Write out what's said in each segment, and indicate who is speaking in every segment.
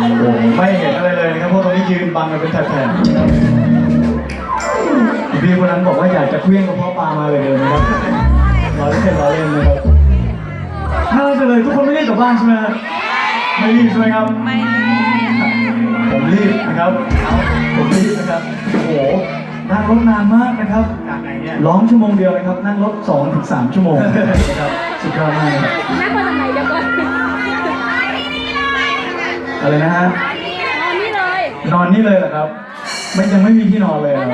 Speaker 1: โอ้โหไม่เห็นอะไรเลยนะครับเพราะตรงนี้ยืนบังกันเป็นแถบๆพี่คนนั้นบอกว่าอยากจะเคลี้ยงกระเพาะปลามาเลยเดินนะครับรอเล่นรอเล่นนะครับน่ารักจังเลยทุกคนไม่รีบกลับบ้านใช่ไหมครับไม่รีบใช่ไหมครับ
Speaker 2: ไม่
Speaker 1: ผมรีบนะครับผมรีบนะครับโอ้โหนั่งรถนานมากนะครับ
Speaker 3: จากไหนเนี่ย
Speaker 1: ร้องชั่วโมงเดียวนะครับ นั่งรถ2ถึง3ชั่วโมงนะครับสุดยอดมากเลยครับ
Speaker 2: น่ากลัวทำไมเดี๋ยวก่อน
Speaker 1: อะไรนะฮะ
Speaker 2: เอานี่เลย
Speaker 1: นอนนี่เลยเหรอครับไม่ยังไม่มีที่นอนเลยเหรอ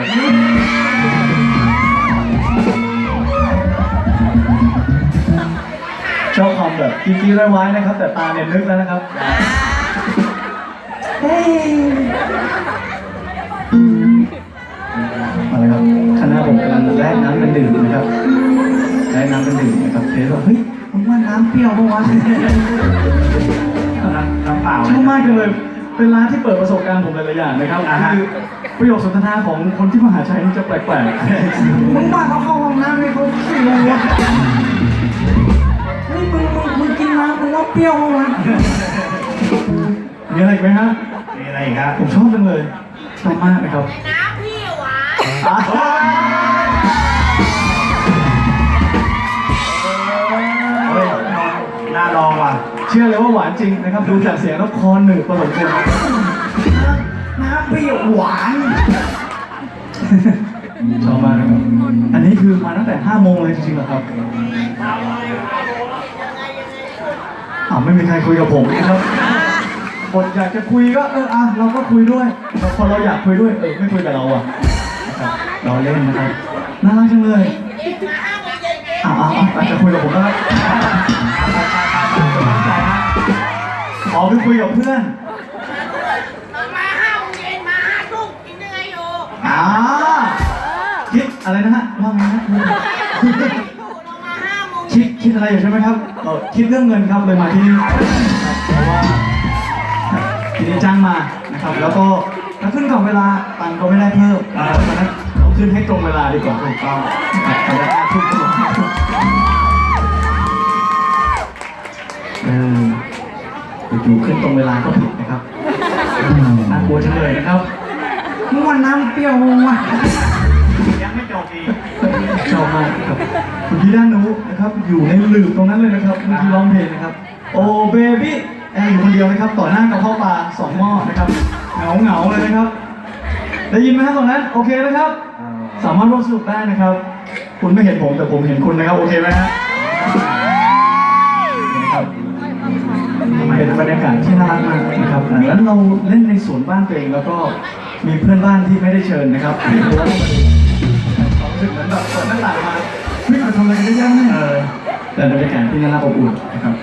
Speaker 1: ชอบความแบบกิ๊กๆไว้ๆนะครับ แต่ตาเนี่ยนึกแล้วนะครับ เฮ้ยอะไรครับคณะผมกำลังแลกน้ำกันดื่มนะครับแลกน้ำกันดื่มนะครับเทสบอกเฮ้ยผมว่าน้ำเปรี้ยวปะวะ
Speaker 3: น้ำน้ำ เปล่า
Speaker 1: ชอบมากเลย เป็นร้านที่เปิดประสบการณ์ผมหลายๆอย่างนะครับ
Speaker 3: อ่าฮะ
Speaker 1: คือประโยคสนทนาของคนที่มหาชัยนี่จะแปลกๆ มึงว่าเขาเข้าห้องน้ำให้เขาขี้งวะเฮ้ยมึงมึงมึงกินน้ำมึงว่าเปรี้ยววะมีอะไรอีกไหมฮะ
Speaker 3: มีอะไรอีกครับ
Speaker 1: ผมชอบจังเลยชอบมากนะครับ
Speaker 2: น้ำพี่หวาน
Speaker 1: อะ ชื่อเลยว่าหวานจริงนะครับ ดูจากเสียงแล้วคอหนึบผสมกันน้ำเปรี้ยวหวานชอบมากนะครับอันนี้คือมาตั้งแต่5โมงเลยจริงๆเหรอครับอ่าไม่มีใครคุยกับผมนะครับบทอยากจะคุยก็เอออะเราก็คุยด้วยแต่พอเราอยากคุยด้วยเออไม่คุยกับเราอะนะครับเราเล่นนะครับน่ารักจังเลยอ่าอ่าอาจจะคุยกับผมนะครับ อ๋อคือคุยกับเพื่อน
Speaker 4: มาห้าโมงเย็นมาห้าทุ่มกินยังไงอยู่
Speaker 1: อ่าคิดอะไรนะฮะว่าไงนะ
Speaker 4: อยู่เรามาห้าโมง
Speaker 1: คิดคิดอะไรอยู่ใช่ไหมครับเออคิดเรื่องเงินครับเลยมาที่นี่ครับเพราะว่าทีนี้จ้างมานะครับ แล้วก็ถ้าขึ้นก่อนเวลาตังค์ก็ไม่ได้เพิ่มนะครับเพราะฉะนั้นเราขึ้นให้ตรงเวลาดีกว่าถูกต้องนะครับเราจะห้าทุ่มก็บอกห้าทุ่มเออ อยู่ๆขึ้นตรงเวลาก็ผิดนะครับอืมน่ากลัวจังเลยนะครับม่วนน้ำเปรี้ยวว่ะ
Speaker 3: ยังไม่จบอีก
Speaker 1: ชอบมากครับคุณพี่ด้านนู้นนะครับ อยู่ในหลืบตรงนั้นเลยนะครับเมื่อกี้ร้องเพลงนะครับ โอ้เบบี้แอร์อยู่คนเดียวนะครับ ต่อหน้ากับข้าวปลาสองหม้อนะครับเหงาเหงาๆเลยนะครับ ได้ยินไหมครับตรงนั้น โอเคนะครับ สามารถร่วมสนุกได้นะครับ คุณไม่เห็นผมแต่ผมเห็นคุณนะครับ โอเคไหมฮะ เป็นบรรยากาศที่น่ารักมากนะครับแล้วเราเล่นในสวนบ้านตัวเองแล้วก็มีเพื่อนบ้านที่ไม่ได้เชิญนะครับเพราะว่าความรู้สึกเหมือนแบบเปิดหน้าต่างมาเฮ้ยมาทำอะไรกันเยอะแยะเนี่ยเออแต่บรรยากาศที่น่ารักอบอุ่นนะครับ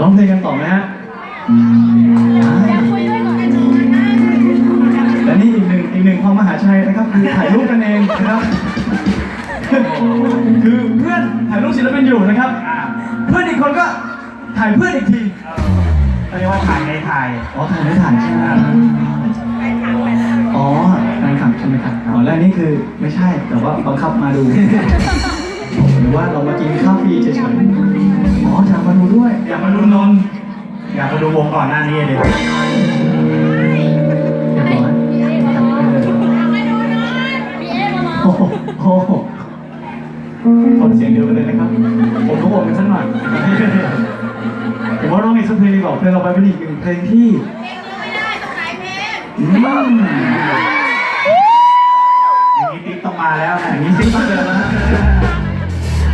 Speaker 1: ร้องเพลงกันต่อไหมฮะอืมอ่า
Speaker 2: คุยด้วยก่อน
Speaker 1: และนี่อีกหนึ่งอีกหนึ่งความมหาชัยนะครับคือถ่ายรูปกันเองนะครับคือเพื่อนถ่ายรูปศิลปินอยู่นะครับ
Speaker 3: อ่า
Speaker 1: เพื่อนอีกคนก็ถ่ายเพื่อนอีกที
Speaker 3: เขาเรียกว่าถ่ายในถ่าย
Speaker 1: อ๋อถ่ายไม่ถ่ายใช่ไหมอ๋อแฟนคลับใช่ไหมครับอ๋อและนี่คือไม่ใช่แต่ว่าบังคับมาดู หรือว่าเรามากินข้าวฟรีเฉยๆอ๋อจะมาดูด้วย
Speaker 3: อยากมาดูนนท์อยากมาดูวงก่อนหน้านี้เดี๋ยว
Speaker 1: เรียบร้อย
Speaker 2: พี่เอ๊มา
Speaker 1: เออ
Speaker 2: พี่เอ๊มา
Speaker 1: โอ้โหโอ้โหคนเสียงเดียวกันเลยนะครับ ผมก็บอกกันสักหน่อยผมว่าร้ องอีกสักเพลงดีกว่าเพลงเราไปเป็นอีกหนึ่งเพลงที่
Speaker 4: เพลงนี้ไม่ได้ต้องไหนเพลง
Speaker 1: อืม
Speaker 3: อย่างนี้ติ๊กต้องมาแล้วนะ
Speaker 1: อย่างนี้ซิต้องเจอแล้วนะ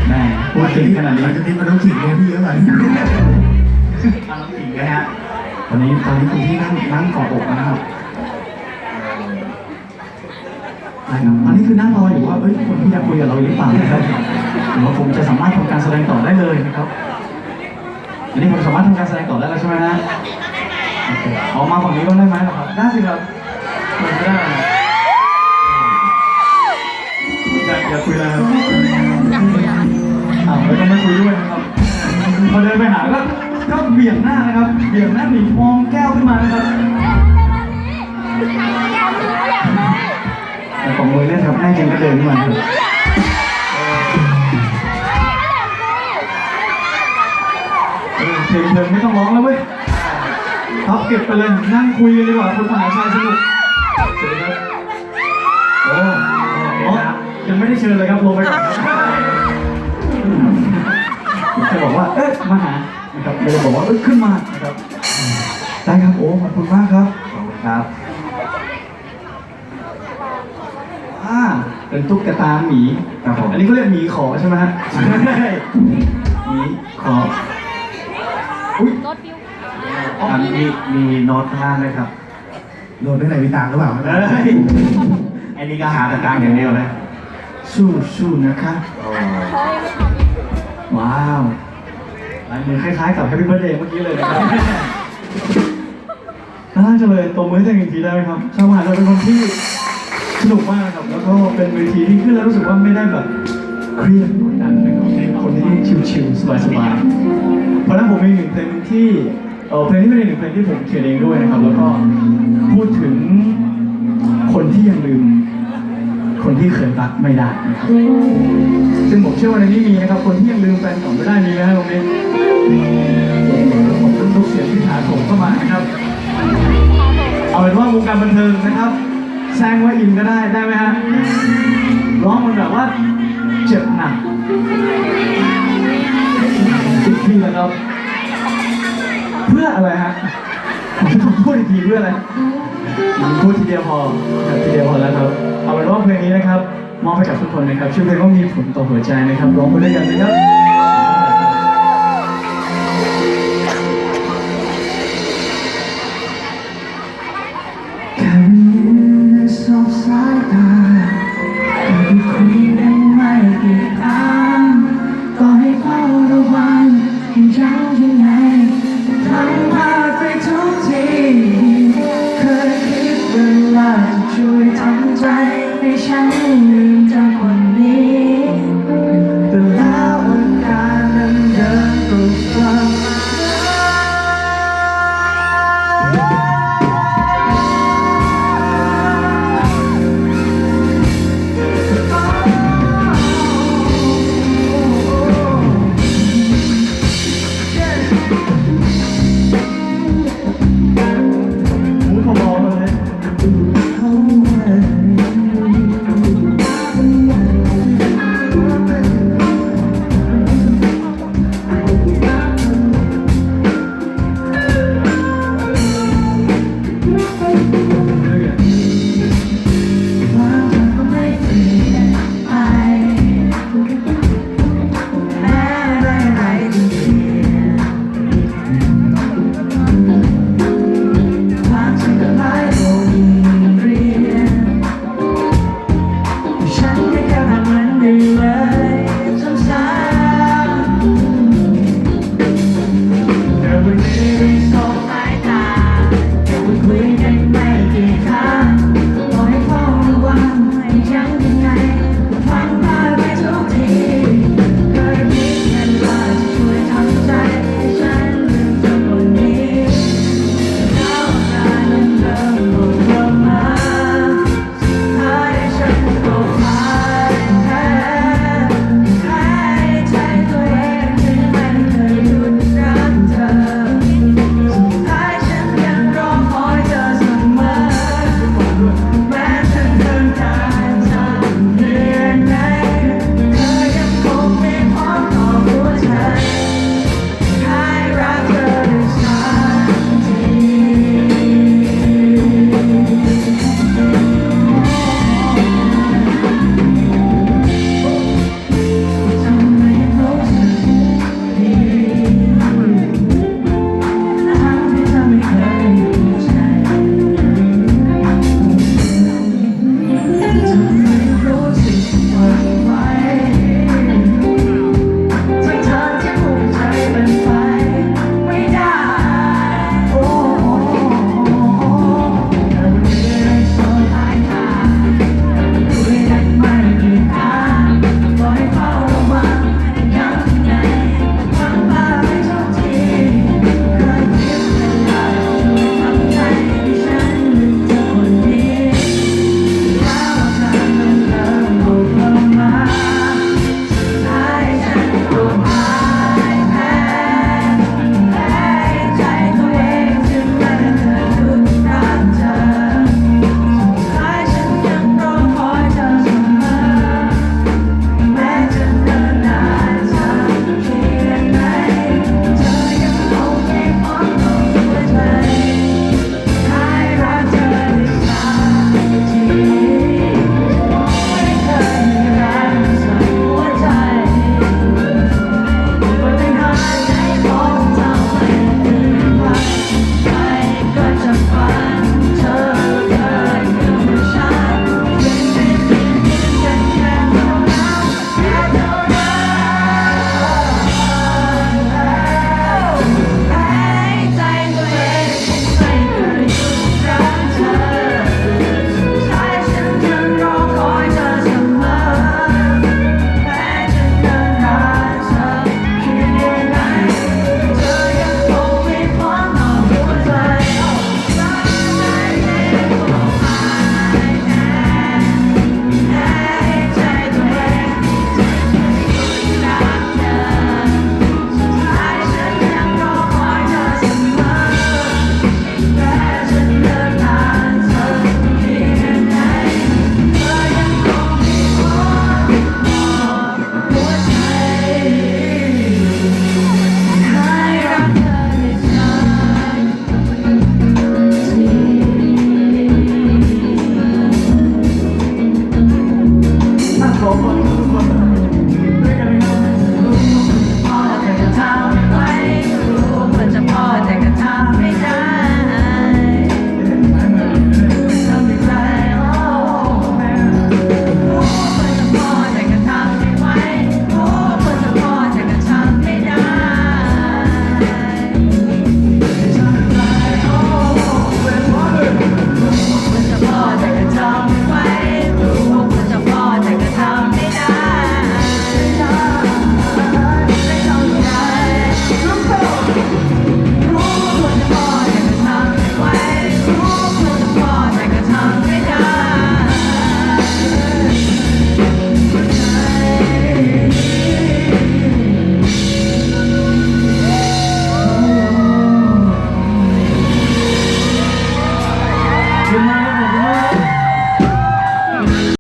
Speaker 1: แม่พูดถึงขนาดนี้
Speaker 5: จะทิ้งมาต้องขิงเนี่ยพี่เยอะหน่อย
Speaker 3: มาต้องขิงนะฮะ
Speaker 1: ตอนนี้ตอนนี้คุณที่นั่งนั่งกอดอกนะครับนะครับอันนี้คือนั่งรออยู่ว่าเอ้ยคนที่อยากคุยกับเราหรือเปล่านะครับหรือว่าผมจะสามารถทำการแสดงต่อได้เลยนะครับอั นนี้ผมสามารถทำการแสดงต่อได้แล้วใช่ไหมฮะโอเคเอามาฝั่งนี้บ้างได้ไหมล่ะครับได้สิครับมันไม่ได้อยากอยากคุยอะไรครับ
Speaker 2: อยากคุยอะไร
Speaker 1: อ้าวไม่ต้องไม่คุยด้วยนะครับพอเดินไปหาก็ก็เบี่ยงหน้านะครับเบี่ยงหน้าหนีมองแก้วขึ้นมานะครับ
Speaker 2: อยากคุยอยากคุย
Speaker 1: แต่ของมือเนี่ยครับแน่จริงก็เดินขึ้นมาครับ เพลงเพลงไม่ต้องร้องแล้วเว้ยพับเก็บไปเลยนั่งคุยกันดีกว่าคุณมหาชัยสนุกสวัสดีครับโอ้อ๋อยังไม่ได้เชิญเลยครับลงไปก่อนครับผมจะบอกว่าเอ๊ะมาหานะครับไม่ได้บอกว่าเอ๊ะขึ้นมานะครับได้ครับโอ้ขอบคุณมากครับขอบคุณครับอ่าเป็นตุ๊กตาหมีครับผมอันนี้เขาเรียกหมีขอใช่ไหมฮะหมีขอ อุ้ย
Speaker 2: รถปิ้ว
Speaker 3: อันนี้มีโน้ตข้างล่างด้วยครับ
Speaker 1: โดนได้ไหนมีตังค์หรือเปล่า
Speaker 3: เฮ้ยอันนี้ก็หาแต่ตังค์อย่างเดียวเลย
Speaker 1: สู้สู้นะคะ
Speaker 3: โอ้
Speaker 2: เขายังไม่ทำ
Speaker 1: ว้าวลายมือคล้ายๆกับ Happy Birthday เมื่อกี้เลยนะครับ น่ารักจังเลยตัวมือให้ตัวเองอีกทีได้ไหมครับชาวมหาเราเป็นคนที่สนุกมากนะครับ แล้วก็เป็นเวทีที่ขึ้นแล้วรู้สึกว่าไม่ได้แบบเครียดกดดันนะครับเป็นคนที่ชิลๆสบาย ผมมีหนึ่งเพลงที่เออเพลงที่เป็นอีกหนึ่งเพลงที่ผมเขียนเองด้วยนะครับ แล้วก็พูดถึงคนที่ยังลืม คนที่เคยรักไม่ได้นะครับซึ่งผมเชื่อว่าในนี้มีนะครับคนที่ยังลืมแฟนเก่าไม่ได้มีไหมครับตรงนี้ขอบคุณทุกเสียงที่ถาโถมเข้ามานะครับ เอาเป็นว่าวงการบันเทิงนะครับแซงว่าอินก็ได้ได้ไหมฮะร้องมันแบบว่าเจ็บหนักอีกทีนะครับ เพื่ออะไรฮะผมจะพูดอีกทีเพื่ออะไรพูดทีเดียวพอครับทีเดียวพอแล้วครับเอาเป็นว่าเพลงนี้นะครับมอบให้กับทุกคนนะครับชื่อเพลงว่ามีผลต่อหัวใจนะครับร้องไปด้วยกันนะครับ ฉันลืมจากคน